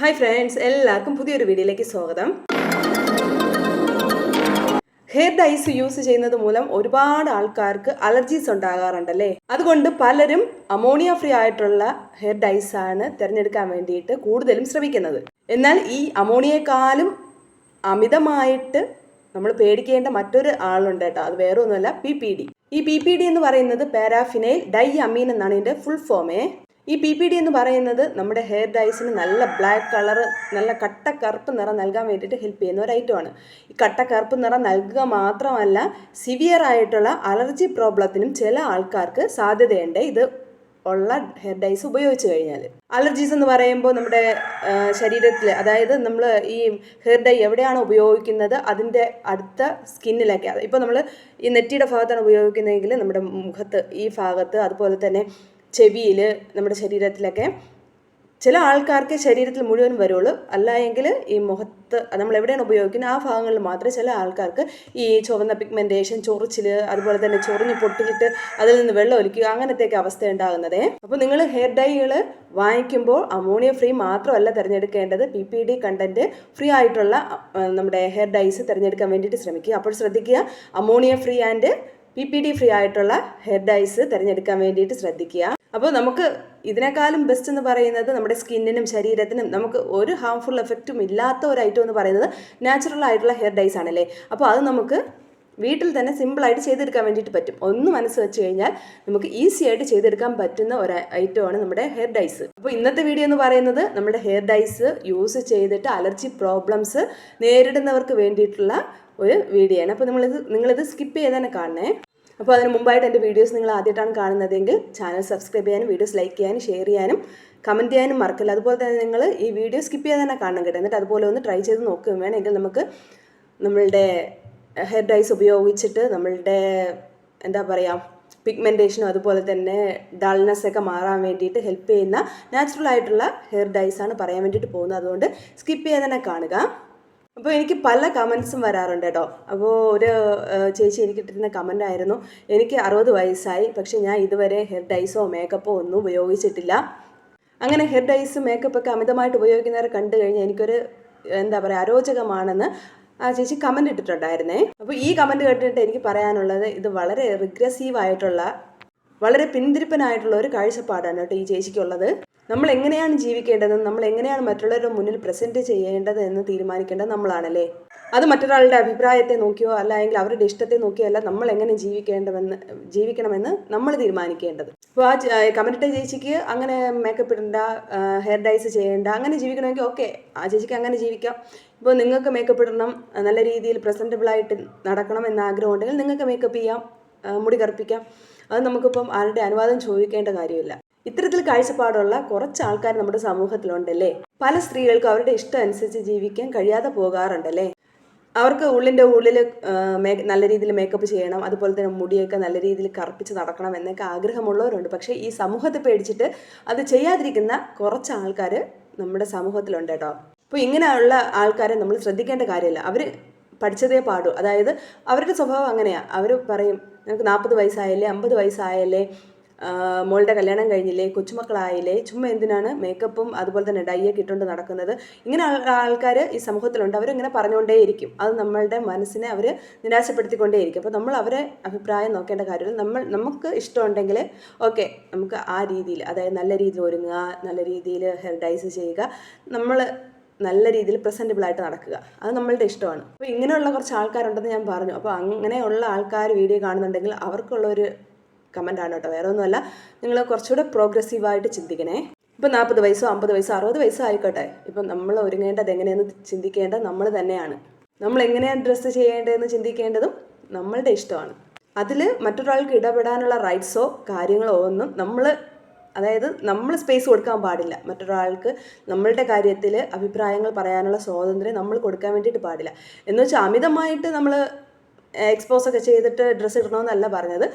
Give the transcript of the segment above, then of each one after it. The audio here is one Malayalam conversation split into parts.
ഹായ് ഫ്രണ്ട്സ് എല്ലാവർക്കും പുതിയൊരു വീഡിയോയിലേക്ക് സ്വാഗതം. ഹെയർ ഡൈസ് യൂസ് ചെയ്യുന്നത് മൂലം ഒരുപാട് ആൾക്കാർക്ക് അലർജീസ് ഉണ്ടാകാറുണ്ടല്ലേ? അതുകൊണ്ട് പലരും അമോണിയ ഫ്രീ ആയിട്ടുള്ള ഹെയർ ഡൈസ് ആണ് തിരഞ്ഞെടുക്കാൻ വേണ്ടിയിട്ട് കൂടുതലും ശ്രമിക്കുന്നത്. എന്നാൽ ഈ അമോണിയേക്കാളും അമിതമായിട്ട് നമ്മൾ പേടിക്കേണ്ട മറ്റൊരു ആളുണ്ട് കേട്ടോ. അത് വേറെ ഒന്നുമല്ല പി പി ഡി ഈ പി പി ഡി എന്ന് പറയുന്നത് പാരാഫിനൈൽ ഡൈ അമീൻ എന്നാണ് ഇതിന്റെ ഫുൾ ഫോമേ ഈ പി പി ഡി എന്ന് പറയുന്നത് നമ്മുടെ ഹെയർ ഡൈസിന് നല്ല ബ്ലാക്ക് കളർ നല്ല കട്ട കറുപ്പ് നിറം നൽകാൻ വേണ്ടിയിട്ട് ഹെൽപ്പ് ചെയ്യുന്ന ഒരു ഐറ്റമാണ് ഈ കട്ട കറുപ്പ് നിറം നൽകുക മാത്രമല്ല സിവിയർ ആയിട്ടുള്ള അലർജി പ്രോബ്ലത്തിനും ചില ആൾക്കാർക്ക് സാധ്യതയുണ്ട്. ഇത് ഉള്ള ഹെയർ ഡൈസ് ഉപയോഗിച്ച് കഴിഞ്ഞാൽ അലർജീസ് എന്ന് പറയുമ്പോൾ നമ്മുടെ ശരീരത്തിൽ അതായത് നമ്മൾ ഈ ഹെയർ ഡൈ എവിടെയാണ് ഉപയോഗിക്കുന്നത് അതിന്റെ അടുത്ത സ്കിന്നിലൊക്കെ ഇപ്പോൾ നമ്മൾ ഈ നെറ്റിയുടെ ഭാഗത്താണ് ഉപയോഗിക്കുന്നതെങ്കിൽ നമ്മുടെ മുഖത്ത് ഈ ഭാഗത്ത് അതുപോലെ തന്നെ ചെവിയിൽ നമ്മുടെ ശരീരത്തിലൊക്കെ ചില ആൾക്കാർക്ക് ശരീരത്തിൽ മുഴുവൻ വരുള്ളൂ. അല്ല എങ്കിൽ ഈ മുഖത്ത് നമ്മൾ എവിടെയാണ് ഉപയോഗിക്കുന്നത് ആ ഭാഗങ്ങളിൽ മാത്രമേ ചില ആൾക്കാർക്ക് ഈ ചുവന്ന പിഗ്മെന്റേഷൻ ചൊറിച്ചിൽ അതുപോലെ തന്നെ ചൊറിഞ്ഞ് പൊട്ടിച്ചിട്ട് അതിൽ നിന്ന് വെള്ളം ഒലിക്കുക അങ്ങനത്തെയൊക്കെ അവസ്ഥ ഉണ്ടാകുന്നതേ അപ്പോൾ നിങ്ങൾ ഹെയർ ഡൈകൾ വാങ്ങിക്കുമ്പോൾ അമോണിയ ഫ്രീ മാത്രമല്ല തിരഞ്ഞെടുക്കേണ്ടത്. P P D content free ആയിട്ടുള്ള നമ്മുടെ ഹെയർ ഡൈസ് തിരഞ്ഞെടുക്കാൻ വേണ്ടിയിട്ട് ശ്രമിക്കുക. അപ്പോൾ ശ്രദ്ധിക്കുക ammonia free and P P D free ആയിട്ടുള്ള ഹെയർ ഡൈസ് തിരഞ്ഞെടുക്കാൻ വേണ്ടിയിട്ട് ശ്രദ്ധിക്കുക. അപ്പോൾ നമുക്ക് ഇതിനേക്കാളും ബെസ്റ്റ് എന്ന് പറയുന്നത് നമ്മുടെ സ്കിന്നിനും ശരീരത്തിനും നമുക്ക് ഒരു ഹാംഫുൾ എഫക്റ്റും ഇല്ലാത്ത ഒരു ഐറ്റം എന്ന് പറയുന്നത് നാച്ചുറൽ ആയിട്ടുള്ള ഹെയർ ഡൈസ് ആണല്ലേ? അപ്പോൾ അത് നമുക്ക് വീട്ടിൽ തന്നെ സിമ്പിളായിട്ട് ചെയ്തെടുക്കാൻ വേണ്ടിയിട്ട് പറ്റും. ഒന്ന് മനസ്സ് വെച്ച് കഴിഞ്ഞാൽ നമുക്ക് ഈസി ആയിട്ട് ചെയ്തെടുക്കാൻ പറ്റുന്ന ഒരു ഐറ്റമാണ് നമ്മുടെ ഹെയർ ഡൈസ് അപ്പോൾ ഇന്നത്തെ വീഡിയോ എന്ന് പറയുന്നത് നമ്മുടെ ഹെയർ ഡൈസ് യൂസ് ചെയ്തിട്ട് അലർജി പ്രോബ്ലംസ് നേരിടുന്നവർക്ക് വേണ്ടിയിട്ടുള്ള ഒരു വീഡിയോ ആണ്. അപ്പോൾ നമ്മളിത് നിങ്ങളിത് സ്കിപ്പ് ചെയ്ത് തന്നെ കാണണേ. അപ്പോൾ അതിന് മുമ്പായിട്ട് എന്റെ വീഡിയോസ് നിങ്ങൾ ആദ്യമായിട്ടാണ് കാണുന്നതെങ്കിൽ ചാനൽ സബ്സ്ക്രൈബ് ചെയ്യാനും വീഡിയോസ് ലൈക്ക് ചെയ്യാനും ഷെയർ ചെയ്യാനും കമന്റ് ചെയ്യാനും മറക്കില്ല. അതുപോലെ തന്നെ നിങ്ങൾ ഈ വീഡിയോ സ്കിപ്പ് ചെയ്യാതെ തന്നെ കാണണം കേട്ടോ. എന്നിട്ട് അതുപോലെ ഒന്ന് ട്രൈ ചെയ്ത് നോക്കുകയും വേണമെങ്കിൽ നമുക്ക് നമ്മളുടെ ഹെയർ ഡൈസ് ഉപയോഗിച്ചിട്ട് നമ്മളുടെ എന്താ പറയുക പിഗ്മെന്റേഷനും അതുപോലെ തന്നെ ഡൾനെസ് ഒക്കെ മാറാൻ വേണ്ടിയിട്ട് ഹെൽപ്പ് ചെയ്യുന്ന നാച്ചുറൽ ആയിട്ടുള്ള ഹെയർ ഡൈസാണ് പറയാൻ വേണ്ടിയിട്ട് പോകുന്നത്. അതുകൊണ്ട് സ്കിപ്പ് ചെയ്ത് തന്നെ കാണുക. അപ്പോൾ എനിക്ക് പല കമൻസും വരാറുണ്ട് കേട്ടോ. അപ്പോൾ ഒരു ചേച്ചി എനിക്ക് ഇട്ടിരുന്ന കമന്റ് ആയിരുന്നു എനിക്ക് അറുപത് വയസ്സായി പക്ഷെ ഞാൻ ഇതുവരെ ഹെയർ ഡൈസോ മേക്കപ്പോ ഒന്നും ഉപയോഗിച്ചിട്ടില്ല. അങ്ങനെ ഹെയർ ഡൈസ് മേക്കപ്പൊക്കെ അമിതമായിട്ട് ഉപയോഗിക്കുന്നവരെ കണ്ടു കഴിഞ്ഞാൽ എനിക്കൊരു എന്താ പറയുക അരോചകമാണെന്ന് ആ ചേച്ചി കമന്റ് ഇട്ടിട്ടുണ്ടായിരുന്നേ. അപ്പോൾ ഈ കമന്റ് കേട്ടിട്ട് എനിക്ക് പറയാനുള്ളത് ഇത് വളരെ റിഗ്രസീവ് ആയിട്ടുള്ള വളരെ പിന്തിരിപ്പനായിട്ടുള്ള ഒരു കാഴ്ചപ്പാടാണ് കേട്ടോ ഈ ചേച്ചിക്കുള്ളത്. നമ്മൾ എങ്ങനെയാണ് ജീവിക്കേണ്ടതെന്ന് നമ്മൾ എങ്ങനെയാണ് മറ്റുള്ളവരുടെ മുന്നിൽ പ്രസന്റ് ചെയ്യേണ്ടത് എന്ന് തീരുമാനിക്കേണ്ടത് നമ്മളാണല്ലേ? അത് മറ്റൊരാളുടെ അഭിപ്രായത്തെ നോക്കിയോ അല്ലെങ്കിൽ അവരുടെ ഇഷ്ടത്തെ നോക്കിയോ അല്ല നമ്മൾ എങ്ങനെ ജീവിക്കേണ്ടതെന്ന് ജീവിക്കണമെന്ന് നമ്മൾ തീരുമാനിക്കേണ്ടത്. അപ്പോൾ ആ കമന്റിട്ട ചേച്ചിക്ക് അങ്ങനെ മേക്കപ്പ് ഇടണ്ട ഹെയർ ഡൈസ് ചെയ്യേണ്ട അങ്ങനെ ജീവിക്കണമെങ്കിൽ ഓക്കെ ആ ചേച്ചിക്ക് അങ്ങനെ ജീവിക്കാം. ഇപ്പോൾ നിങ്ങൾക്ക് മേക്കപ്പ് ഇടണം നല്ല രീതിയിൽ പ്രസന്റബിളായിട്ട് നടക്കണം എന്ന ആഗ്രഹം ഉണ്ടെങ്കിൽ നിങ്ങൾക്ക് മേക്കപ്പ് ചെയ്യാം മുടി കറുപ്പിക്കാം. അത് നമുക്കിപ്പം ആരുടെ അനുവാദം ചോദിക്കേണ്ട കാര്യമില്ല. ഇത്തരത്തിൽ കാഴ്ചപ്പാടുള്ള കുറച്ച് ആൾക്കാർ നമ്മുടെ സമൂഹത്തിലുണ്ടല്ലേ? പല സ്ത്രീകൾക്കും അവരുടെ ഇഷ്ടം അനുസരിച്ച് ജീവിക്കാൻ കഴിയാതെ പോകാറുണ്ടല്ലേ? അവർക്ക് ഉള്ളിന്റെ ഉള്ളിൽ നല്ല രീതിയിൽ മേക്കപ്പ് ചെയ്യണം അതുപോലെ തന്നെ മുടിയൊക്കെ നല്ല രീതിയിൽ കറുപ്പിച്ച് നടക്കണം എന്നൊക്കെ ആഗ്രഹമുള്ളവരുണ്ട്. പക്ഷേ ഈ സമൂഹത്തെ പേടിച്ചിട്ട് അത് ചെയ്യാതിരിക്കുന്ന കുറച്ച് ആൾക്കാർ നമ്മുടെ സമൂഹത്തിലുണ്ട് കേട്ടോ. അപ്പോൾ ഇങ്ങനെയുള്ള ആൾക്കാരെ നമ്മൾ ശ്രദ്ധിക്കേണ്ട കാര്യമില്ല. അവർ പഠിച്ചതേ പാടൂ അതായത് അവരുടെ സ്വഭാവം അങ്ങനെയാണ് അവർ പറയും ഞങ്ങൾക്ക് നാൽപ്പത് വയസ്സായല്ലേ അമ്പത് വയസ്സായല്ലേ മോളുടെ കല്യാണം കഴിഞ്ഞില്ലേ കൊച്ചുമക്കളായില്ലേ ചുമ്മാ എന്തിനാണ് മേക്കപ്പും അതുപോലെ തന്നെ ഡൈയൊക്കെ ഇട്ടുകൊണ്ട് നടക്കുന്നത്. ഇങ്ങനെ ആൾക്കാർ ഈ സമൂഹത്തിലുണ്ട് അവരിങ്ങനെ പറഞ്ഞുകൊണ്ടേയിരിക്കും. അത് നമ്മളുടെ മനസ്സിനെ അവർ നിരാശപ്പെടുത്തിക്കൊണ്ടേയിരിക്കും. അപ്പോൾ നമ്മൾ അവരെ അഭിപ്രായം നോക്കേണ്ട കാര്യമില്ല. നമ്മൾ നമുക്ക് ഇഷ്ടമുണ്ടെങ്കിൽ ഓക്കെ നമുക്ക് ആ രീതിയിൽ അതായത് നല്ല രീതിയിൽ ഒരുങ്ങുക നല്ല രീതിയിൽ ഹെയർ ഡൈസ് ചെയ്യുക. നമ്മൾ നല്ല രീതിയിൽ പ്രസന്റബിളായിട്ട് നടക്കുക. അത് നമ്മളുടെ ഇഷ്ടമാണ്. അപ്പോൾ ഇങ്ങനെയുള്ള കുറച്ച് ആൾക്കാരുണ്ടെന്ന് ഞാൻ പറഞ്ഞു. അപ്പോൾ അങ്ങനെയുള്ള ആൾക്കാർ വീഡിയോ കാണുന്നുണ്ടെങ്കിൽ അവർക്കുള്ളൊരു ഒരു കമന്റ് ആണ് കേട്ടോ. വേറെ ഒന്നുമല്ല നിങ്ങൾ കുറച്ചുകൂടെ പ്രോഗ്രസീവായിട്ട് ചിന്തിക്കണേ. ഇപ്പം നാൽപ്പത് വയസ്സോ അമ്പത് വയസ്സോ അറുപത് വയസ്സോ ആയിക്കോട്ടെ. ഇപ്പം നമ്മൾ ഒരുങ്ങേണ്ടത് എങ്ങനെയെന്ന് ചിന്തിക്കേണ്ടത് നമ്മൾ തന്നെയാണ്. നമ്മൾ എങ്ങനെയാണ് ഡ്രസ്സ് ചെയ്യേണ്ടതെന്ന് ചിന്തിക്കേണ്ടതും നമ്മളുടെ ഇഷ്ടമാണ്. അതിൽ മറ്റൊരാൾക്ക് ഇടപെടാനുള്ള റൈറ്റ്സോ കാര്യങ്ങളോ ഒന്നും നമ്മൾ അതായത് നമ്മൾ സ്പേസ് കൊടുക്കാൻ പാടില്ല. മറ്റൊരാൾക്ക് നമ്മളുടെ കാര്യത്തിൽ അഭിപ്രായങ്ങൾ പറയാനുള്ള സ്വാതന്ത്ര്യം നമ്മൾ കൊടുക്കാൻ വേണ്ടിയിട്ട് പാടില്ല. എന്ന് വെച്ചാൽ അമിതമായിട്ട് നമ്മൾ എക്സ്പോസ് ഒക്കെ ചെയ്തിട്ട് ഡ്രസ്സ് ഇടണമെന്നല്ല പറഞ്ഞത്.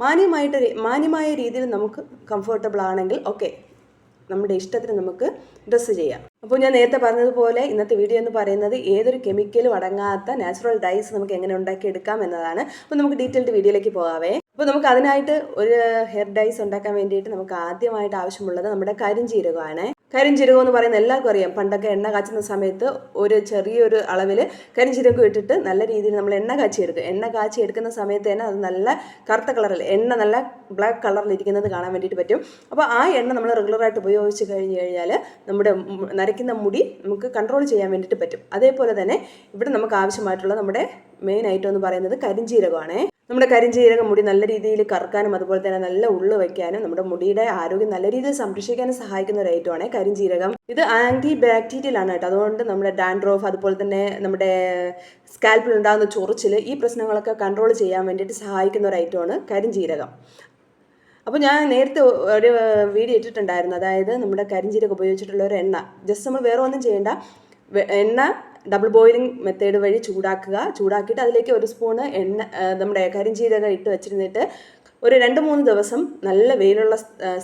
മാന്യമായിട്ട് മാന്യമായ രീതിയിൽ നമുക്ക് കംഫർട്ടബിൾ ആണെങ്കിൽ ഓക്കെ നമ്മുടെ ഇഷ്ടത്തിന് നമുക്ക് ഡ്രസ്സ് ചെയ്യാം. അപ്പോൾ ഞാൻ നേരത്തെ പറഞ്ഞതുപോലെ ഇന്നത്തെ വീഡിയോ എന്ന് പറയുന്നത് ഏതൊരു കെമിക്കലും അടങ്ങാത്ത നാച്ചുറൽ ഡൈസ് നമുക്ക് എങ്ങനെ ഉണ്ടാക്കിയെടുക്കാം എന്നതാണ്. അപ്പോൾ നമുക്ക് ഡീറ്റെയിൽഡ് വീഡിയോയിലേക്ക് പോകാവേ. അപ്പോൾ നമുക്ക് അതിനായിട്ട് ഒരു ഹെയർ ഡൈസ് ഉണ്ടാക്കാൻ വേണ്ടിയിട്ട് നമുക്ക് ആദ്യമായിട്ട് ആവശ്യമുള്ളത് നമ്മുടെ കരിഞ്ചീരകമാണ്. കരിഞ്ചീരകം എന്ന് പറയുന്ന എല്ലാവർക്കും അറിയാം. പണ്ടൊക്കെ എണ്ണ കാച്ചുന്ന സമയത്ത് ഒരു ചെറിയൊരു അളവിൽ കരിഞ്ചീരകം ഇട്ടിട്ട് നല്ല രീതിയിൽ നമ്മൾ എണ്ണ കാച്ചി എടുക്കും എണ്ണ കാച്ചി എടുക്കുന്ന സമയത്ത് തന്നെ അത് നല്ല കറുത്ത കളറിൽ എണ്ണ നല്ല ബ്ലാക്ക് കളറിൽ ഇരിക്കുന്നത് കാണാൻ വേണ്ടിയിട്ട് പറ്റും. അപ്പോൾ ആ എണ്ണ നമ്മൾ റെഗുലറായിട്ട് ഉപയോഗിച്ച് കഴിഞ്ഞ് കഴിഞ്ഞാൽ നമ്മുടെ നരയ്ക്കുന്ന മുടി നമുക്ക് കൺട്രോൾ ചെയ്യാൻ വേണ്ടിയിട്ട് പറ്റും. അതേപോലെ തന്നെ ഇവിടെ നമുക്ക് ആവശ്യമായിട്ടുള്ള നമ്മുടെ മെയിൻ ഐറ്റം എന്ന് പറയുന്നത് കരിഞ്ചീരകമാണ്. നമ്മുടെ കരിഞ്ചീരക മുടി നല്ല രീതിയിൽ കറക്കാനും അതുപോലെ തന്നെ നല്ല ഉള്ളു വയ്ക്കാനും നമ്മുടെ മുടിയുടെ ആരോഗ്യം നല്ല രീതിയിൽ സംരക്ഷിക്കാനും സഹായിക്കുന്ന ഒരു ഐറ്റമാണ് കരിഞ്ചീരകം. ഇത് ആന്റി ബാക്ടീരിയൽ ആണ് കേട്ടോ. അതുകൊണ്ട് നമ്മുടെ ഡാൻഡ്രോഫ് അതുപോലെ തന്നെ നമ്മുടെ സ്കാൽപ്പിൽ ഉണ്ടാകുന്ന ചൊറിച്ചിൽ ഈ പ്രശ്നങ്ങളൊക്കെ കൺട്രോൾ ചെയ്യാൻ വേണ്ടിയിട്ട് സഹായിക്കുന്ന ഒരു ഐറ്റമാണ് കരിഞ്ചീരകം. അപ്പോൾ ഞാൻ നേരത്തെ ഒരു വീഡിയോ ഇട്ടിട്ടുണ്ടായിരുന്നു. അതായത് നമ്മുടെ കരിഞ്ചീരകം ഉപയോഗിച്ചിട്ടുള്ള ഒരു എണ്ണ. ജസ്റ്റ് നമ്മൾ വേറെ ഒന്നും ചെയ്യേണ്ട. എണ്ണ ഡബിൾ ബോയിലിംഗ് മെത്തേഡ് വഴി ചൂടാക്കുക. ചൂടാക്കിയിട്ട് അതിലേക്ക് ഒരു സ്പൂണ് എണ്ണ നമ്മുടെ കരിഞ്ചീരക ഇട്ട് വെച്ചിരുന്നിട്ട് ഒരു രണ്ട് മൂന്ന് ദിവസം നല്ല വെയിലുള്ള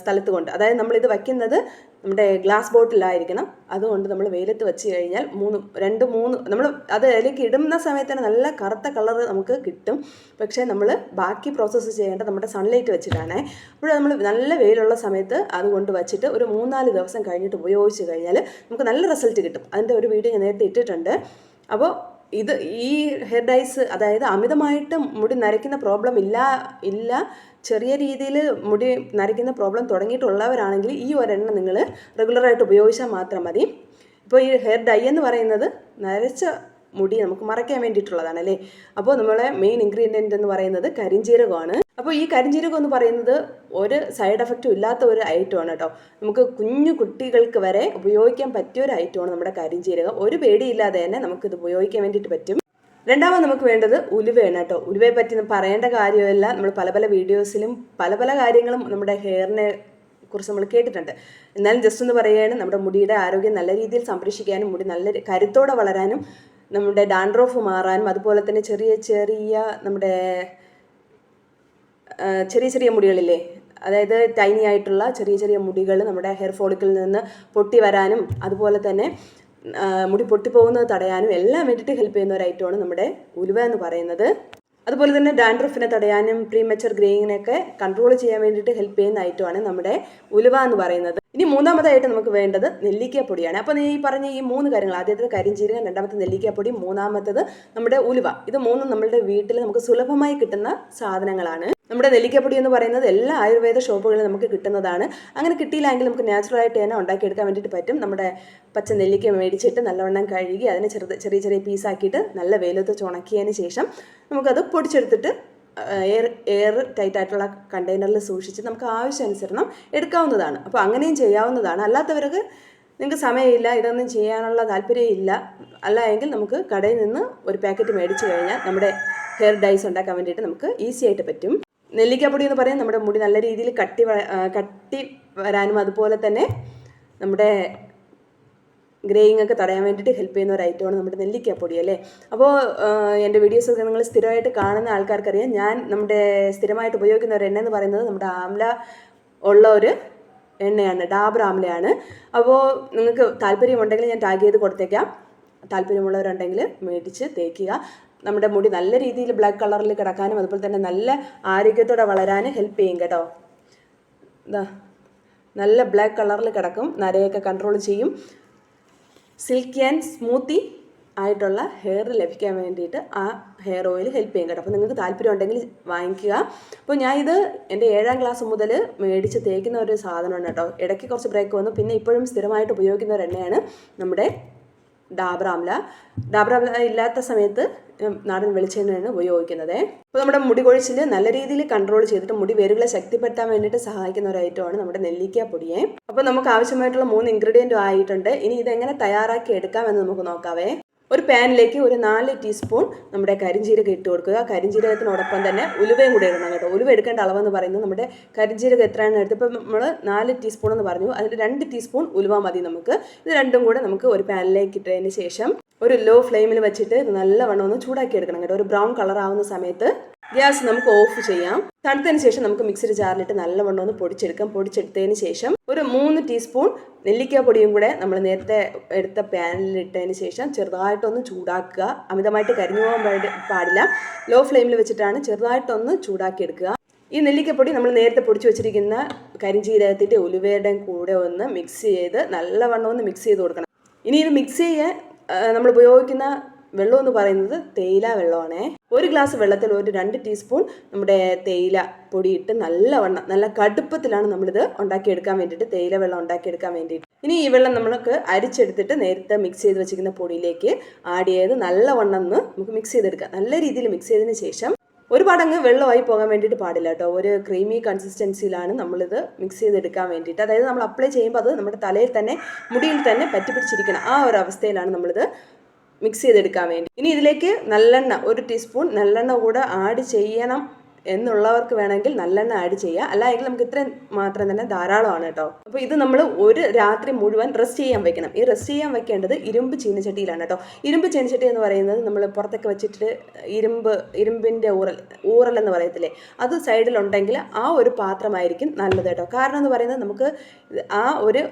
സ്ഥലത്ത് കൊണ്ട് അതായത് നമ്മളിത് വയ്ക്കുന്നത് നമ്മുടെ ഗ്ലാസ് ബോട്ടിലായിരിക്കണം. അതുകൊണ്ട് നമ്മൾ വെയിലത്ത് വെച്ച് കഴിഞ്ഞാൽ മൂന്ന് രണ്ട് മൂന്ന് നമ്മൾ അത് അതിലേക്ക് ഇടുന്ന സമയത്ത് തന്നെ നല്ല കറുത്ത കളർ നമുക്ക് കിട്ടും. പക്ഷേ നമ്മൾ ബാക്കി പ്രോസസ്സ് ചെയ്യേണ്ട നമ്മുടെ സൺലൈറ്റ് വെച്ചിട്ടാണ്. അപ്പോൾ നമ്മൾ നല്ല വെയിലുള്ള സമയത്ത് അതുകൊണ്ട് വച്ചിട്ട് ഒരു മൂന്നാൽ ദിവസം കഴിഞ്ഞിട്ട് ഉപയോഗിച്ച് കഴിഞ്ഞാൽ നമുക്ക് നല്ല റിസൾട്ട് കിട്ടും. അതിന്റെ ഒരു വീഡിയോ ഞാൻ നേരത്തെ ഇട്ടിട്ടുണ്ട്. അപ്പോൾ ഇത് ഈ ഹെയർ ഡൈസ് അതായത് അമിതമായിട്ട് മുടി നരയ്ക്കുന്ന പ്രോബ്ലം ഇല്ല ഇല്ല. ചെറിയ രീതിയിൽ മുടി നരയ്ക്കുന്ന പ്രോബ്ലം തുടങ്ങിയിട്ടുള്ളവരാണെങ്കിൽ ഈ ഒരെണ്ണം നിങ്ങൾ റെഗുലറായിട്ട് ഉപയോഗിച്ചാൽ മാത്രം മതി. ഇപ്പോൾ ഈ ഹെയർ ഡൈ എന്ന് പറയുന്നത് നരച്ച മുടി നമുക്ക് മറയ്ക്കാൻ വേണ്ടിയിട്ടുള്ളതാണ് അല്ലേ അപ്പോൾ നമ്മളെ മെയിൻ ഇൻഗ്രീഡിയന്റ് എന്ന് പറയുന്നത് കരിഞ്ജീരകമാണ് അപ്പോൾ ഈ കരിഞ്ജീരകം എന്ന് പറയുന്നത് ഒരു സൈഡ് എഫക്റ്റും ഇല്ലാത്ത ഒരു ഐറ്റമാണ് കേട്ടോ. നമുക്ക് കുഞ്ഞു കുട്ടികൾക്ക് വരെ ഉപയോഗിക്കാൻ പറ്റിയ ഒരു ഐറ്റമാണ് നമ്മുടെ കരിഞ്ജീരകം ഒരു പേടിയില്ലാതെ തന്നെ നമുക്കിത് ഉപയോഗിക്കാൻ വേണ്ടിയിട്ട് പറ്റും. രണ്ടാമത് നമുക്ക് വേണ്ടത് ഉലുവയാണ് കേട്ടോ. ഉലുവയെ പറ്റി പറയേണ്ട കാര്യമല്ല. നമ്മൾ പല പല വീഡിയോസിലും പല പല കാര്യങ്ങളും നമ്മുടെ ഹെയറിനെ കുറിച്ച് നമ്മൾ കേട്ടിട്ടുണ്ട്. എന്നാലും ജസ്റ്റ് ഒന്ന് പറയുകയാണ് നമ്മുടെ മുടിയുടെ ആരോഗ്യം നല്ല രീതിയിൽ സംരക്ഷിക്കാനും മുടി നല്ല കരുത്തോടെ വളരാനും നമ്മുടെ ഡാൻഡ്രോഫ് മാറാനും അതുപോലെ തന്നെ ചെറിയ ചെറിയ നമ്മുടെ ചെറിയ ചെറിയ മുടികളില്ലേ? അതായത് ടൈനി ആയിട്ടുള്ള ചെറിയ ചെറിയ മുടികൾ നമ്മുടെ ഹെയർ ഫോളിക്കിൽ നിന്ന് പൊട്ടി വരാനും അതുപോലെ തന്നെ മുടി പൊട്ടിപ്പോകുന്നത് തടയാനും എല്ലാം വേണ്ടിയിട്ട് ഹെൽപ്പ് ചെയ്യുന്ന ഒരു ഐറ്റമാണ് നമ്മുടെ ഉലുവ എന്ന് പറയുന്നത്. അതുപോലെ തന്നെ ഡാൻഡ്രഫിനെ തടയാനും പ്രീമച്ചർ ഗ്രേയിങ്ങിനെയൊക്കെ കൺട്രോൾ ചെയ്യാൻ വേണ്ടിയിട്ട് ഹെൽപ്പ് ചെയ്യുന്ന ഐറ്റമാണ് നമ്മുടെ ഉലുവ എന്ന് പറയുന്നത്. ഇനി മൂന്നാമതായിട്ട് നമുക്ക് വേണ്ടത് നെല്ലിക്കപ്പൊടിയാണ്. അപ്പോൾ ഈ പറഞ്ഞ ഈ മൂന്ന് കാര്യങ്ങൾ ആദ്യത്തെ കരിഞ്ചീരകം രണ്ടാമത്തെ നെല്ലിക്കപ്പൊടി മൂന്നാമത്തത് നമ്മുടെ ഉലുവ. ഇത് മൂന്നും നമ്മുടെ വീട്ടിൽ നമുക്ക് സുലഭമായി കിട്ടുന്ന സാധനങ്ങളാണ്. നമ്മുടെ നെല്ലിക്കപ്പൊടി എന്ന് പറയുന്നത് എല്ലാ ആയുർവേദ ഷോപ്പുകളിലും നമുക്ക് കിട്ടുന്നതാണ്. അങ്ങനെ കിട്ടിയില്ലെങ്കിൽ നമുക്ക് നാച്ചുറലായിട്ട് തന്നെ ഉണ്ടാക്കിയെടുക്കാൻ വേണ്ടിയിട്ട് പറ്റും. നമ്മുടെ പച്ച നെല്ലിക്ക മേടിച്ചിട്ട് നല്ലവണ്ണം കഴുകി അതിനെ ചെറുത് ചെറിയ ചെറിയ പീസാക്കിയിട്ട് നല്ല വെയിലത്ത് ചുണക്കിയതിന് ശേഷം നമുക്കത് പൊടിച്ചെടുത്തിട്ട് എയർ എയർ ടൈറ്റ് ആയിട്ടുള്ള കണ്ടെയ്നറിൽ സൂക്ഷിച്ച് നമുക്ക് ആവശ്യാനുസരണം എടുക്കാവുന്നതാണ്. അപ്പോൾ അങ്ങനെയും ചെയ്യാവുന്നതാണ്. അല്ലാത്തവർക്ക് നിങ്ങൾക്ക് സമയമില്ല ഇതൊന്നും ചെയ്യാനുള്ള താല്പര്യമില്ല. അല്ല എങ്കിൽ നമുക്ക് കടയിൽ നിന്ന് ഒരു പാക്കറ്റ് മേടിച്ചു കഴിഞ്ഞാൽ നമ്മുടെ ഹെയർ ഡൈസ് ഉണ്ടാക്കാൻ വേണ്ടിയിട്ട് നമുക്ക് ഈസി ആയിട്ട് പറ്റും. നെല്ലിക്കാപ്പൊടി എന്ന് പറയാൻ നമ്മുടെ മുടി നല്ല രീതിയിൽ കട്ടി കട്ടി വരാനും അതുപോലെ തന്നെ നമ്മുടെ ഗ്രേയിങ് ഒക്കെ തടയാൻ വേണ്ടിയിട്ട് ഹെൽപ്പ് ചെയ്യുന്ന ഒരു ഐറ്റമാണ് നമ്മുടെ നെല്ലിക്കാപ്പൊടി അല്ലേ? അപ്പോൾ എന്റെ വീഡിയോസ് ഒക്കെ നിങ്ങൾ സ്ഥിരമായിട്ട് കാണുന്ന ആൾക്കാർക്കറിയാം. ഞാൻ നമ്മുടെ സ്ഥിരമായിട്ട് ഉപയോഗിക്കുന്ന ഒരു എണ്ണ എന്ന് പറയുന്നത് നമ്മുടെ ആംല ഉള്ള ഒരു എണ്ണയാണ് ഡാബർ ആംലയാണ്. അപ്പോൾ നിങ്ങൾക്ക് താല്പര്യമുണ്ടെങ്കിൽ ഞാൻ ടാഗ് ചെയ്ത് കൊടുത്തേക്കാം. താല്പര്യമുള്ളവരുണ്ടെങ്കിൽ മേടിച്ച് തേക്കുക. നമ്മുടെ മുടി നല്ല രീതിയിൽ ബ്ലാക്ക് കളറിൽ കിടക്കാനും അതുപോലെ തന്നെ നല്ല ആരോഗ്യത്തോടെ വളരാനും ഹെൽപ്പ് ചെയ്യും കേട്ടോ. ഇതാ നല്ല ബ്ലാക്ക് കളറിൽ കിടക്കും. നരയൊക്കെ കൺട്രോൾ ചെയ്യും. സിൽക്കി ആൻഡ് സ്മൂത്തി ആയിട്ടുള്ള ഹെയർ ലഭിക്കാൻ വേണ്ടിയിട്ട് ആ ഹെയർ ഓയിൽ ഹെൽപ്പ് ചെയ്യും കേട്ടോ. അപ്പോൾ നിങ്ങൾക്ക് താല്പര്യം ഉണ്ടെങ്കിൽ വാങ്ങിക്കുക. അപ്പോൾ ഞാൻ ഇത് എന്റെ ഏഴാം ക്ലാസ് മുതൽ മേടിച്ച് തേക്കുന്ന ഒരു സാധനമാണ് കേട്ടോ. ഇടയ്ക്ക് കുറച്ച് ബ്രേക്ക് വന്നു. പിന്നെ ഇപ്പോഴും സ്ഥിരമായിട്ട് ഉപയോഗിക്കുന്ന ഒരു എണ്ണയാണ് നമ്മുടെ ഡാബ്രാംല. ഡാബ്രാംല ഇല്ലാത്ത സമയത്ത് നാടൻ വെളിച്ചെണ്ണയാണ് ഉപയോഗിക്കുന്നത്. അപ്പോൾ നമ്മുടെ മുടി കൊഴിച്ചിൽ നല്ല രീതിയിൽ കൺട്രോൾ ചെയ്തിട്ട് മുടി വേരുകളെ ശക്തിപ്പെടുത്താൻ വേണ്ടിയിട്ട് സഹായിക്കുന്ന ഒരു ഐറ്റമാണ് നമ്മുടെ നെല്ലിക്ക പൊടിയെ. അപ്പോൾ നമുക്ക് ആവശ്യമായിട്ടുള്ള മൂന്ന് ഇൻഗ്രീഡിയന്റും ആയിട്ടുണ്ട്. ഇനി ഇതെങ്ങനെ തയ്യാറാക്കി എടുക്കാമെന്ന് നമുക്ക് നോക്കാവേ. ഒരു പാനിലേക്ക് ഒരു നാല് ടീസ്പൂൺ നമ്മുടെ കരിഞ്ജീരകം ഇട്ട് കൊടുക്കുക. കരിഞ്ജീരകത്തിനോടൊപ്പം തന്നെ ഉലുവയും കൂടെ ഇടണം കേട്ടോ. ഉലുവ എടുക്കേണ്ട അളവെന്ന് പറയുന്നത് നമ്മുടെ കരിഞ്ജീരകം എത്രയാണ് എടുത്തപ്പോൾ നമ്മൾ നാല് ടീസ്പൂൺ എന്ന് പറഞ്ഞു. അതിൽ രണ്ട് ടീസ്പൂൺ ഉലുവ മതി നമുക്ക്. ഇത് രണ്ടും കൂടെ നമുക്ക് ഒരു പാനിലേക്ക് ഇട്ടതിന് ശേഷം ഒരു ലോ ഫ്ലെയിമിൽ വെച്ചിട്ട് ഇത് നല്ലവണ്ണം ഒന്ന് ചൂടാക്കി എടുക്കണം കേട്ടോ. ഒരു ബ്രൗൺ കളർ ആവുന്ന സമയത്ത് ഗ്യാസ് നമുക്ക് ഓഫ് ചെയ്യാം. തണുത്തതിന് ശേഷം നമുക്ക് മിക്സിയുടെ ജാറിലിട്ട് നല്ലവണ്ണം ഒന്ന് പൊടിച്ചെടുക്കാം. പൊടിച്ചെടുത്തതിന് ശേഷം ഒരു മൂന്ന് ടീസ്പൂൺ നെല്ലിക്ക പൊടിയും കൂടെ നമ്മൾ നേരത്തെ എടുത്ത പാനിലിട്ടതിന് ശേഷം ചെറുതായിട്ടൊന്ന് ചൂടാക്കുക. അമിതമായിട്ട് കരിഞ്ഞു പോകാൻ പാടി- പാടില്ല. ലോ ഫ്ലെയിമിൽ വെച്ചിട്ടാണ് ചെറുതായിട്ടൊന്ന് ചൂടാക്കി എടുക്കുക ഈ നെല്ലിക്കപ്പൊടി നമ്മൾ നേരത്തെ പൊടിച്ചു വെച്ചിരിക്കുന്ന കരിഞ്ചീരകത്തിന്റെ ഉലുവയുടെയും കൂടെ ഒന്ന് മിക്സ് ചെയ്ത് നല്ലവണ്ണം ഒന്ന് മിക്സ് ചെയ്ത് കൊടുക്കണം. ഇനി ഇത് മിക്സ് ചെയ്യാൻ നമ്മൾ ഉപയോഗിക്കുന്ന വെള്ളം എന്ന് പറയുന്നത് തേയില വെള്ളമാണേ. ഒരു ഗ്ലാസ് വെള്ളത്തിൽ ഒരു രണ്ട് ടീസ്പൂൺ നമ്മുടെ തേയില പൊടിയിട്ട് നല്ലവണ്ണം നല്ല കടുപ്പത്തിലാണ് നമ്മളിത് ഉണ്ടാക്കിയെടുക്കാൻ വേണ്ടിയിട്ട് തേയില വെള്ളം ഉണ്ടാക്കിയെടുക്കാൻ വേണ്ടിയിട്ട്. ഇനി ഈ വെള്ളം നമ്മൾക്ക് അരിച്ചെടുത്തിട്ട് നേരത്തെ മിക്സ് ചെയ്ത് വെച്ചിരിക്കുന്ന പൊടിയിലേക്ക് ആഡ് ചെയ്ത് നല്ലവണ്ണം ഒന്ന് നമുക്ക് മിക്സ് ചെയ്തെടുക്കാം. നല്ല രീതിയിൽ മിക്സ് ചെയ്തതിന് ശേഷം ഒരുപാട് അങ്ങ് വെള്ളമായി പോകാൻ വേണ്ടിയിട്ട് പാടില്ല കേട്ടോ. ഒരു ക്രീമി കൺസിസ്റ്റൻസിയിലാണ് നമ്മളിത് മിക്സ് ചെയ്തെടുക്കാൻ വേണ്ടിയിട്ട്. അതായത് നമ്മൾ അപ്ലൈ ചെയ്യുമ്പോൾ അത് നമ്മുടെ തലയിൽ തന്നെ മുടിയിൽ തന്നെ പറ്റിപ്പിടിച്ചിരിക്കണം. ആ ഒരു അവസ്ഥയിലാണ് നമ്മളിത് മിക്സ് ചെയ്തെടുക്കാൻ വേണ്ടി. ഇനി ഇതിലേക്ക് നല്ലെണ്ണ ഒരു ടീസ്പൂൺ നല്ലെണ്ണ കൂടെ ആഡ് ചെയ്യണം എന്നുള്ളവർക്ക് വേണമെങ്കിൽ നല്ലെണ്ണ ആഡ് ചെയ്യുക അല്ലെങ്കിൽ നമുക്ക് ഇത്രയും മാത്രം തന്നെ ധാരാളമാണ് കേട്ടോ. അപ്പോൾ ഇത് നമ്മൾ ഒരു രാത്രി മുഴുവൻ റെസ്റ്റ് ചെയ്യാൻ വെക്കണം. ഈ റെസ്റ്റ് ചെയ്യാൻ വെക്കേണ്ടത് ഇരുമ്പ് ചീനച്ചട്ടിയിലാണ് കേട്ടോ. ഇരുമ്പ് ചീനച്ചട്ടി എന്ന് പറയുന്നത് നമ്മൾ പുറത്തൊക്കെ വെച്ചിട്ട് ഇരുമ്പ് ഇരുമ്പിന്റെ ഊറൽ ഊറൽ എന്ന് പറയത്തില്ലേ? അത് സൈഡിലുണ്ടെങ്കിൽ ആ ഒരു പാത്രമായിരിക്കും നല്ലത് കേട്ടോ. കാരണം എന്ന് പറയുന്നത് നമുക്ക് ആ ഒരു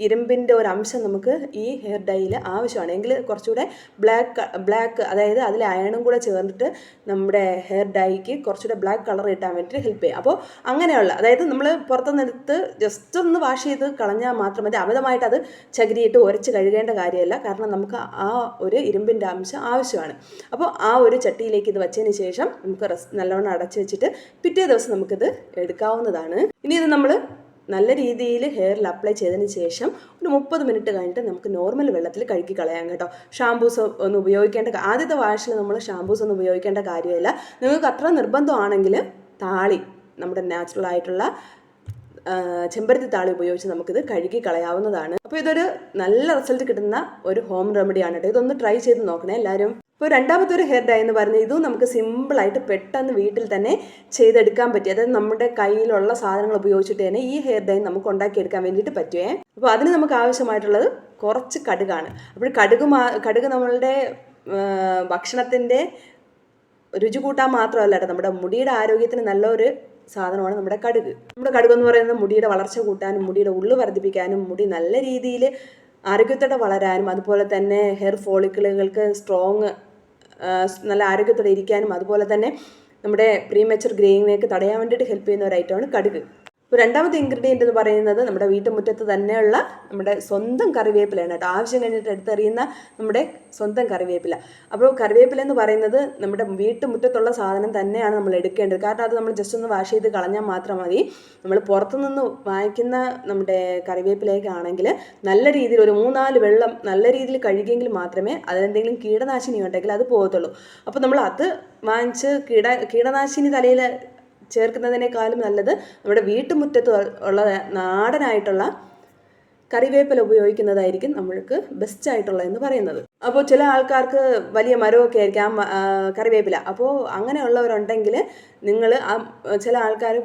ഇരുമ്പിന്റെ ഒരു അംശം നമുക്ക് ഈ ഹെയർ ഡൈയിൽ ആവശ്യമാണ്. എങ്കിൽ കുറച്ചുകൂടെ ബ്ലാക്ക് ബ്ലാക്ക് അതായത് അതിൽ അയണും കൂടെ ചേർന്നിട്ട് നമ്മുടെ ഹെയർ ഡൈക്ക് കുറച്ചുകൂടെ ബ്ലാക്ക് കളർ കിട്ടാൻ വേണ്ടിയിട്ട് ഹെൽപ്പ് ചെയ്യും. അപ്പോൾ അങ്ങനെയുള്ള അതായത് നമ്മൾ പുറത്തുനിന്നെടുത്ത് ജസ്റ്റ് ഒന്ന് വാഷ് ചെയ്ത് കളഞ്ഞാൽ മാത്രം മതി. അമിതമായിട്ട് അത് ചകിരിയിട്ട് ഉരച്ച് കഴുകേണ്ട കാര്യമല്ല. കാരണം നമുക്ക് ആ ഒരു ഇരുമ്പിന്റെ അംശം ആവശ്യമാണ്. അപ്പോൾ ആ ഒരു ചട്ടിയിലേക്ക് ഇത് വെച്ചതിന് ശേഷം നമുക്ക് റെസ് നല്ലവണ്ണം അടച്ചു വെച്ചിട്ട് പിറ്റേ ദിവസം നമുക്കിത് എടുക്കാവുന്നതാണ്. ഇനി ഇത് നമ്മൾ നല്ല രീതിയിൽ ഹെയറിൽ അപ്ലൈ ചെയ്തതിന് ശേഷം ഒരു മുപ്പത് മിനിറ്റ് കഴിഞ്ഞിട്ട് നമുക്ക് നോർമൽ വെള്ളത്തിൽ കഴുകി കളയാം കേട്ടോ. ഷാമ്പൂസ് ഒന്നും ഉപയോഗിക്കേണ്ട ആദ്യത്തെ വാഷിൽ നമ്മൾ ഷാമ്പൂസ് ഒന്നും ഉപയോഗിക്കേണ്ട കാര്യമില്ല. നിങ്ങൾക്ക് അത്ര നിർബന്ധമാണെങ്കിൽ താളി നമ്മുടെ നാച്ചുറൽ ആയിട്ടുള്ള ചെമ്പരത്തി താളി ഉപയോഗിച്ച് നമുക്കിത് കഴുകി കളയാവുന്നതാണ്. അപ്പോൾ ഇതൊരു നല്ല റിസൾട്ട് കിട്ടുന്ന ഒരു ഹോം റെമഡിയാണ് കേട്ടോ. ഇതൊന്ന് ട്രൈ ചെയ്ത് നോക്കണേ എല്ലാവരും. ഇപ്പോൾ രണ്ടാമത്തെ ഒരു ഹെയർ ഡൈ എന്ന് പറഞ്ഞാൽ ഇതും നമുക്ക് സിമ്പിളായിട്ട് പെട്ടെന്ന് വീട്ടിൽ തന്നെ ചെയ്തെടുക്കാൻ പറ്റി. അതായത് നമ്മുടെ കയ്യിലുള്ള സാധനങ്ങൾ ഉപയോഗിച്ചിട്ട് തന്നെ ഈ ഹെയർ ഡൈ നമുക്ക് ഉണ്ടാക്കിയെടുക്കാൻ വേണ്ടിയിട്ട് പറ്റുമേ അപ്പോൾ അതിന് നമുക്ക് ആവശ്യമായിട്ടുള്ളത് കുറച്ച് കടുകാണ്. അപ്പോൾ കടുക് കടുക് നമ്മളുടെ ഭക്ഷണത്തിന്റെ രുചി കൂട്ടാൻ മാത്രമല്ല നമ്മുടെ മുടിയുടെ ആരോഗ്യത്തിന് നല്ലൊരു സാധനമാണ് നമ്മുടെ കടുക്. നമ്മുടെ കടുക് എന്ന് പറയുന്നത് മുടിയുടെ വളർച്ച കൂട്ടാനും മുടിയുടെ ഉള്ളു വർദ്ധിപ്പിക്കാനും മുടി നല്ല രീതിയിൽ ആരോഗ്യത്തോടെ വളരാനും അതുപോലെ തന്നെ ഹെയർ ഫോളിക്കിളുകൾക്ക് സ്ട്രോങ് നല്ല ആരോഗ്യത്തോടെ ഇരിക്കാനും അതുപോലെ തന്നെ നമ്മുടെ പ്രീമെച്ചർ ഗ്രേയിങ്ങിനെയൊക്കെ തടയാൻ വേണ്ടിയിട്ട് ഹെൽപ്പ് ചെയ്യുന്ന ഒരു ഐറ്റമാണ് കടുക്. ഇപ്പോൾ രണ്ടാമത്തെ ഇൻഗ്രീഡിയന്റ് എന്ന് പറയുന്നത് നമ്മുടെ വീട്ടുമുറ്റത്ത് തന്നെയുള്ള നമ്മുടെ സ്വന്തം കറിവേപ്പിലയാണ് കേട്ടോ. ആവശ്യം കഴിഞ്ഞിട്ട് എടുത്തെറിയുന്ന നമ്മുടെ സ്വന്തം കറിവേപ്പില. അപ്പോൾ കറിവേപ്പില എന്ന് പറയുന്നത് നമ്മുടെ വീട്ടുമുറ്റത്തുള്ള സാധനം തന്നെയാണ് നമ്മൾ എടുക്കേണ്ടത്. കാരണം അത് നമ്മൾ ജസ്റ്റ് ഒന്ന് വാഷ് ചെയ്ത് കളഞ്ഞാൽ മാത്രം മതി. നമ്മൾ പുറത്തുനിന്ന് വാങ്ങിക്കുന്ന നമ്മുടെ കറിവേപ്പിലേക്കാണെങ്കിൽ നല്ല രീതിയിൽ ഒരു മൂന്നാൽ വെള്ളം നല്ല രീതിയിൽ കഴുകിയെങ്കിൽ മാത്രമേ അതിലെന്തെങ്കിലും കീടനാശിനി ഉണ്ടെങ്കിൽ അത് പോകത്തുള്ളൂ. അപ്പോൾ നമ്മൾ അത് വാങ്ങിച്ച് കീട കീടനാശിനി തലയിൽ ചേർക്കുന്നതിനേക്കാളും നല്ലത് നമ്മുടെ വീട്ടുമുറ്റത്ത് ഉള്ള നാടനായിട്ടുള്ള കറിവേപ്പില ഉപയോഗിക്കുന്നതായിരിക്കും നമ്മൾക്ക് ബെസ്റ്റ് ആയിട്ടുള്ളതെന്ന് പറയുന്നത്. അപ്പോൾ ചില ആൾക്കാർക്ക് വലിയ മരമൊക്കെ ആയിരിക്കും ആ കറിവേപ്പില. അപ്പോൾ അങ്ങനെയുള്ളവരുണ്ടെങ്കിൽ നിങ്ങൾ ആ ചില ആൾക്കാർ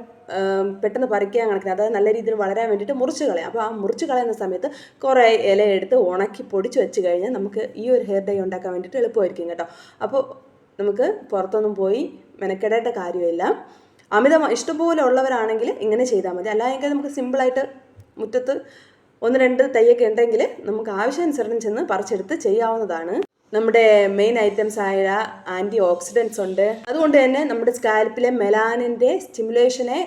പെട്ടെന്ന് പറിക്കാൻ കണക്കിന് അതായത് നല്ല രീതിയിൽ വളരാൻ വേണ്ടിയിട്ട് മുറിച്ച് കളയാം. അപ്പോൾ ആ മുറിച്ച് കളയുന്ന സമയത്ത് കുറേ ഇല എടുത്ത് ഉണക്കി പൊടിച്ച് വെച്ച് കഴിഞ്ഞാൽ നമുക്ക് ഈ ഒരു ഹെയർ ഡൈ ഉണ്ടാക്കാൻ വേണ്ടിയിട്ട് എളുപ്പമായിരിക്കും കേട്ടോ. അപ്പോൾ നമുക്ക് പുറത്തൊന്നും പോയി മെനക്കെടേണ്ട കാര്യമില്ല. അമിതമായി ഇഷ്ടംപോലെ ഉള്ളവരാണെങ്കിൽ ഇങ്ങനെ ചെയ്താൽ മതി. അല്ലായെങ്കിൽ നമുക്ക് സിമ്പിളായിട്ട് മുറ്റത്ത് ഒന്ന് രണ്ട് തൈയൊക്കെ ഉണ്ടെങ്കിൽ നമുക്ക് ആവശ്യാനുസരണം ചെന്ന് പറിച്ചെടുത്ത് ചെയ്യാവുന്നതാണ്. നമ്മുടെ മെയിൻ ഐറ്റംസ് ആയ ആന്റി ഓക്സിഡൻസ് ഉണ്ട്. അതുകൊണ്ട് തന്നെ നമ്മുടെ സ്കാൽപ്പിലെ മെലാനിന്റെ സ്റ്റിമുലേഷനെ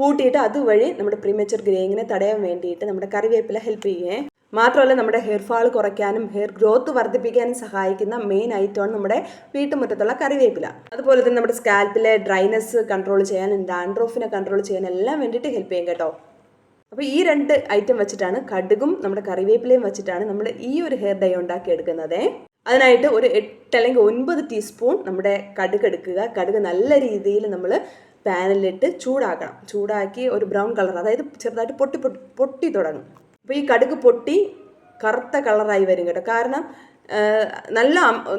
കൂട്ടിയിട്ട് അതുവഴി നമ്മുടെ പ്രീമച്ചർ ഗ്രേയിങ്ങിനെ തടയാൻ വേണ്ടിയിട്ട് നമ്മുടെ കറിവേപ്പില ഹെൽപ്പ് ചെയ്യേ മാത്രമല്ല നമ്മുടെ ഹെയർ ഫാൾ കുറയ്ക്കാനും ഹെയർ ഗ്രോത്ത് വർദ്ധിപ്പിക്കാനും സഹായിക്കുന്ന മെയിൻ ഐറ്റമാണ് നമ്മുടെ വീട്ടുമുറ്റത്തുള്ള കറിവേപ്പില. അതുപോലെ തന്നെ നമ്മുടെ സ്കാൽപ്പിലെ ഡ്രൈനെസ് കൺട്രോൾ ചെയ്യാനും ഡാൻഡ്രോഫിനെ കൺട്രോൾ ചെയ്യാനും എല്ലാം വേണ്ടിയിട്ട് ഹെൽപ്പ് ചെയ്യും കേട്ടോ. അപ്പോൾ ഈ രണ്ട് ഐറ്റം വെച്ചിട്ടാണ് കടുകും നമ്മുടെ കറിവേപ്പിലയും വെച്ചിട്ടാണ് നമ്മൾ ഈ ഒരു ഹെയർ ഡൈ ഉണ്ടാക്കി എടുക്കുന്നത്. അതിനായിട്ട് ഒരു എട്ട് അല്ലെങ്കിൽ ഒൻപത് ടീസ്പൂൺ നമ്മുടെ കടുക് എടുക്കുക. കടുക് നല്ല രീതിയിൽ നമ്മൾ പാനിലിട്ട് ചൂടാക്കണം. ചൂടാക്കി ഒരു ബ്രൗൺ കളർ അതായത് ചെറുതായിട്ട് പൊട്ടി പൊട്ടി പൊട്ടി തുടങ്ങും. അപ്പോൾ ഈ കടുക് പൊട്ടി കറുത്ത കളറായി വരും കേട്ടോ. കാരണം നല്ല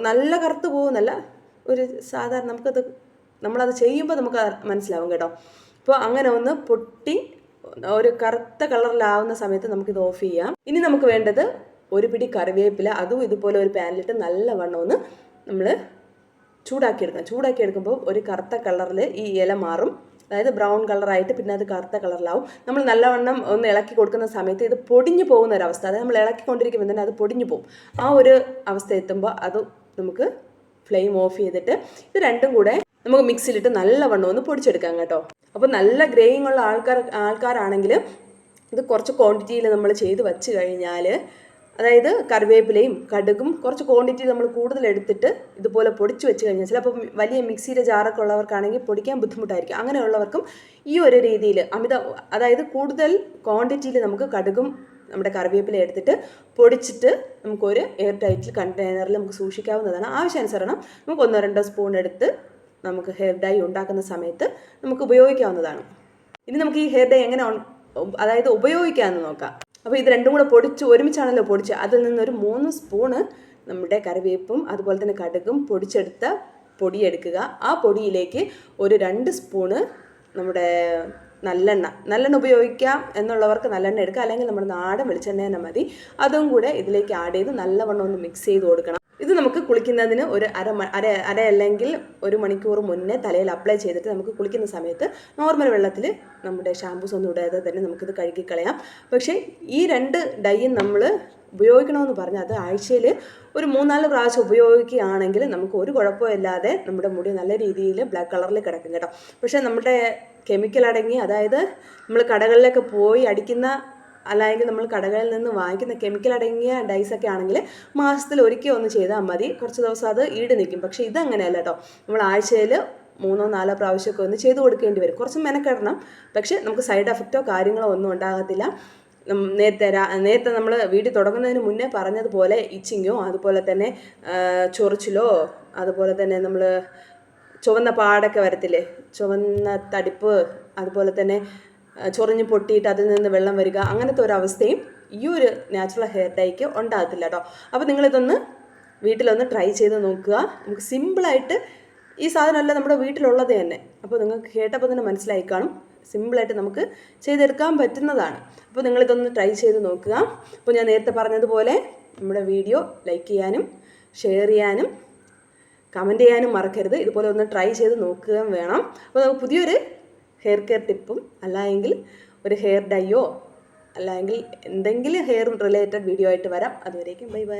നല്ല കറുത്ത് പോകുന്നല്ല ഒരു സാധാരണ നമുക്കത് നമ്മളത് ചെയ്യുമ്പോൾ നമുക്ക് മനസ്സിലാവും കേട്ടോ. അപ്പോൾ അങ്ങനെ ഒന്ന് പൊട്ടി ഒരു കറുത്ത കളറിലാവുന്ന സമയത്ത് നമുക്കിത് ഓഫ് ചെയ്യാം. ഇനി നമുക്ക് വേണ്ടത് ഒരു പിടി കറിവേപ്പില അതും ഇതുപോലെ ഒരു പാനിലിട്ട് നല്ലവണ്ണം ഒന്ന് നമ്മൾ ചൂടാക്കി ചൂടാക്കിയെടുക്കുമ്പോൾ ഒരു കറുത്ത കളറിൽ ഈ ഇല മാറും. അതായത് ബ്രൗൺ കളറായിട്ട് പിന്നെ അത് കറുത്ത കളറിലാവും. നമ്മൾ നല്ലവണ്ണം ഒന്ന് ഇളക്കി കൊടുക്കുന്ന സമയത്ത് ഇത് പൊടിഞ്ഞു പോകുന്ന ഒരു അവസ്ഥ. അതായത് നമ്മൾ ഇളക്കിക്കൊണ്ടിരിക്കുമ്പോൾ തന്നെ അത് പൊടിഞ്ഞു പോകും. ആ ഒരു അവസ്ഥ എത്തുമ്പോൾ അത് നമുക്ക് ഫ്ലെയിം ഓഫ് ചെയ്തിട്ട് ഇത് രണ്ടും കൂടെ നമുക്ക് മിക്സിയിലിട്ട് നല്ലവണ്ണം ഒന്ന് പൊടിച്ചെടുക്കാം കേട്ടോ. അപ്പോൾ നല്ല ഗ്രേയിങ് ഉള്ള ആൾക്കാർ ആൾക്കാരാണെങ്കിൽ ഇത് കുറച്ച് ക്വാണ്ടിറ്റിയിൽ നമ്മൾ ചെയ്ത് വെച്ച് കഴിഞ്ഞാൽ അതായത് കറിവേപ്പിലയും കടുകും കുറച്ച് ക്വാണ്ടിറ്റി നമ്മൾ കൂടുതൽ എടുത്തിട്ട് ഇതുപോലെ പൊടിച്ച് വെച്ച് കഴിഞ്ഞാൽ ചിലപ്പോൾ വലിയ മിക്സിയുടെ ജാറൊക്കെ ഉള്ളവർക്കാണെങ്കിൽ പൊടിക്കാൻ ബുദ്ധിമുട്ടായിരിക്കും. അങ്ങനെയുള്ളവർക്കും ഈ ഒരു രീതിയിൽ അമിത അതായത് കൂടുതൽ ക്വാണ്ടിറ്റിയിൽ നമുക്ക് കടുകും നമ്മുടെ കറിവേപ്പില എടുത്തിട്ട് പൊടിച്ചിട്ട് നമുക്കൊരു എയർ ടൈറ്റിൽ കണ്ടെയ്നറിൽ നമുക്ക് സൂക്ഷിക്കാവുന്നതാണ്. ആവശ്യാനുസരണം നമുക്ക് ഒന്നോ രണ്ടോ സ്പൂൺ എടുത്ത് നമുക്ക് ഹെയർ ഡൈ ഉണ്ടാക്കുന്ന സമയത്ത് നമുക്ക് ഉപയോഗിക്കാവുന്നതാണ്. ഇനി നമുക്ക് ഈ ഹെയർ ഡൈ എങ്ങനെ അതായത് ഉപയോഗിക്കാമെന്ന് നോക്കാം. അപ്പോൾ ഇത് രണ്ടും കൂടെ പൊടിച്ച് ഒരുമിച്ചാണല്ലോ പൊടിച്ച്. അതിൽ നിന്നൊരു മൂന്ന് സ്പൂണ് നമ്മുടെ കറിവേപ്പും അതുപോലെ തന്നെ കടുകും പൊടിച്ചെടുത്ത പൊടിയെടുക്കുക ആ പൊടിയിലേക്ക് ഒരു രണ്ട് സ്പൂണ് നമ്മുടെ നല്ലെണ്ണ. നല്ലെണ്ണ ഉപയോഗിക്കാം എന്നുള്ളവർക്ക് നല്ലെണ്ണ എടുക്കുക. അല്ലെങ്കിൽ നമ്മുടെ നാടൻ വെളിച്ചെണ്ണ തന്നെ മതി. അതും കൂടെ ഇതിലേക്ക് ആഡ് ചെയ്ത് നല്ലവണ്ണം ഒന്ന് മിക്സ് ചെയ്ത് കൊടുക്കണം. ഇത് നമുക്ക് കുളിക്കുന്നതിന് ഒരു അര അര അര അല്ലെങ്കിൽ ഒരു മണിക്കൂർ മുന്നേ തലയിൽ അപ്ലൈ ചെയ്തിട്ട് നമുക്ക് കുളിക്കുന്ന സമയത്ത് നോർമൽ വെള്ളത്തിൽ നമ്മുടെ ഷാമ്പൂസ് ഒന്നും ഇടാതെ തന്നെ നമുക്കിത് കഴുകിക്കളയാം. പക്ഷേ ഈ രണ്ട് ഡൈയും നമ്മൾ ഉപയോഗിക്കണമെന്ന് പറഞ്ഞാൽ അത് ആഴ്ചയിൽ ഒരു മൂന്നാൽ പ്രാവശ്യം ഉപയോഗിക്കുകയാണെങ്കിൽ നമുക്ക് ഒരു കുഴപ്പമില്ലാതെ നമ്മുടെ മുടി നല്ല രീതിയിൽ ബ്ലാക്ക് കളറിൽ കിടക്കും കേട്ടോ. പക്ഷേ നമ്മുടെ കെമിക്കൽ അടങ്ങി അതായത് നമ്മൾ കടകളിലൊക്കെ പോയി അടിക്കുന്ന അല്ലെങ്കിൽ നമ്മൾ കടകളിൽ നിന്ന് വാങ്ങിക്കുന്ന കെമിക്കൽ അടങ്ങിയ ഡൈസ് ഒക്കെ ആണെങ്കിൽ മാസത്തിൽ ഒരിക്കൽ ഒന്ന് ചെയ്താൽ മതി. കുറച്ച് ദിവസം അത് ഈട് നിൽക്കും. പക്ഷേ ഇതങ്ങനെയല്ല കേട്ടോ നമ്മൾ ആഴ്ചയിൽ മൂന്നോ നാലോ പ്രാവശ്യമൊക്കെ ഒന്ന് ചെയ്തു കൊടുക്കേണ്ടി വരും. കുറച്ച് മെനക്കെടണം. പക്ഷേ നമുക്ക് സൈഡ് എഫക്റ്റോ കാര്യങ്ങളോ ഒന്നും ഉണ്ടാകത്തില്ല. നേരത്തെ നേരത്തെ നമ്മൾ വീട്ടിൽ തുടങ്ങുന്നതിന് മുന്നേ പറഞ്ഞതുപോലെ ഇച്ചിങ്ങോ അതുപോലെ തന്നെ ചൊറിച്ചിലോ അതുപോലെ തന്നെ നമ്മൾ ചുവന്ന പാടൊക്കെ വരത്തില്ലേ? ചുവന്ന തടിപ്പ് അതുപോലെ തന്നെ ചൊറിഞ്ഞ് പൊട്ടിയിട്ട് അതിൽ നിന്ന് വെള്ളം വരിക അങ്ങനത്തെ ഒരു അവസ്ഥയും ഈ ഒരു നാച്ചുറൽ ഹെയർ ഡൈക്ക് ഉണ്ടാകത്തില്ല കേട്ടോ. അപ്പോൾ നിങ്ങളിതൊന്ന് വീട്ടിലൊന്ന് ട്രൈ ചെയ്ത് നോക്കുക. നമുക്ക് സിമ്പിളായിട്ട് ഈ സാധനമല്ല നമ്മുടെ വീട്ടിലുള്ളത് തന്നെ. അപ്പോൾ നിങ്ങൾക്ക് കേട്ടപ്പോൾ തന്നെ മനസ്സിലായി കാണും. സിമ്പിളായിട്ട് നമുക്ക് ചെയ്തെടുക്കാൻ പറ്റുന്നതാണ്. അപ്പോൾ നിങ്ങളിതൊന്ന് ട്രൈ ചെയ്ത് നോക്കുക. അപ്പോൾ ഞാൻ നേരത്തെ പറഞ്ഞതുപോലെ നമ്മുടെ വീഡിയോ ലൈക്ക് ചെയ്യാനും ഷെയർ ചെയ്യാനും കമന്റ് ചെയ്യാനും മറക്കരുത്. ഇതുപോലെ ഒന്ന് ട്രൈ ചെയ്ത് നോക്കുകയും വേണം. അപ്പോൾ നമുക്ക് പുതിയൊരു കെയർ ടിപ്പും അല്ലായെങ്കിൽ ഒരു ഹെയർ ഡൈയോ അല്ലെങ്കിൽ എന്തെങ്കിലും ഹെയർ റിലേറ്റഡ് വീഡിയോ ആയിട്ട് വരാം. അതുവരേക്കും ബൈ ബൈ